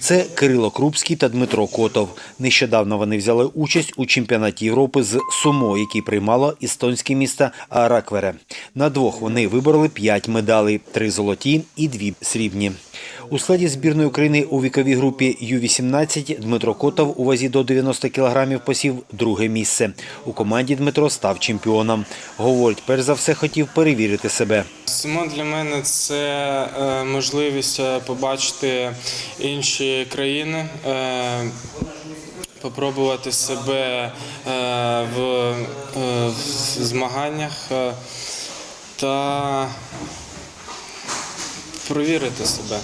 Це Кирило Крупський та Дмитро Котов. Нещодавно вони взяли участь у чемпіонаті Європи з сумо, який приймало естонське місто Раквере. На двох вони вибороли п'ять медалей: три золоті і дві срібні. У складі збірної України у віковій групі Ю-18 Дмитро Котов у вазі до 90 кілограмів посів друге місце. У команді Дмитро став чемпіоном. Говорить, перш за все хотів перевірити себе. Сумо для мене це е, можливість е, побачити інші країни, е, попробувати себе в, змаганнях та провірити себе.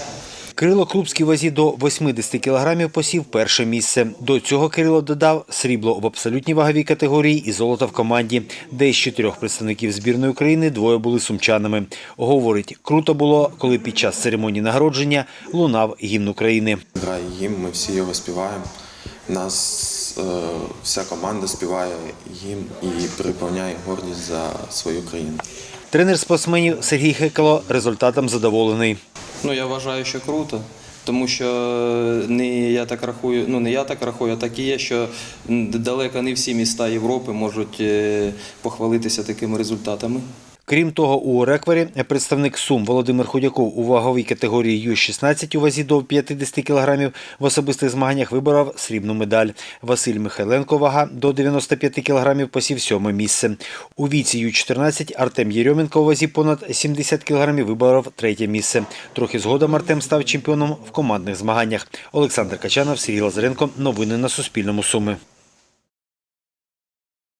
Кирило Крупський вазі до 80 кілограмів посів перше місце. До цього Кирило додав срібло в абсолютній ваговій категорії і золото в команді, де з чотирьох представників збірної України двоє були сумчанами. Говорить, круто було, коли під час церемонії нагородження лунав гімн України. Грає гімн, ми всі його співаємо. Нас е, вся команда співає гімн і переповняє гордість за свою країну. Тренер спортсменів Сергій Хекало результатом задоволений. Ну, я вважаю, що круто, тому що не я так рахую, ну не я так рахую, а так і є, що далеко не всі міста Європи можуть е, похвалитися такими результатами. Крім того, у реквері представник Сум Володимир Худяков у ваговій категорії Ю-16 у вазі до 50 кг в особистих змаганнях виборов срібну медаль. Василь Михайленко вага до 95 кг посів сьоме місце. У віці Ю-14 Артем Єрьоменко у вазі понад 70 кг виборов третє місце. Трохи згодом Артем став чемпіоном в командних змаганнях. Олександр Качанов, Сергій Лазаренко. Новини на Суспільному. Суми.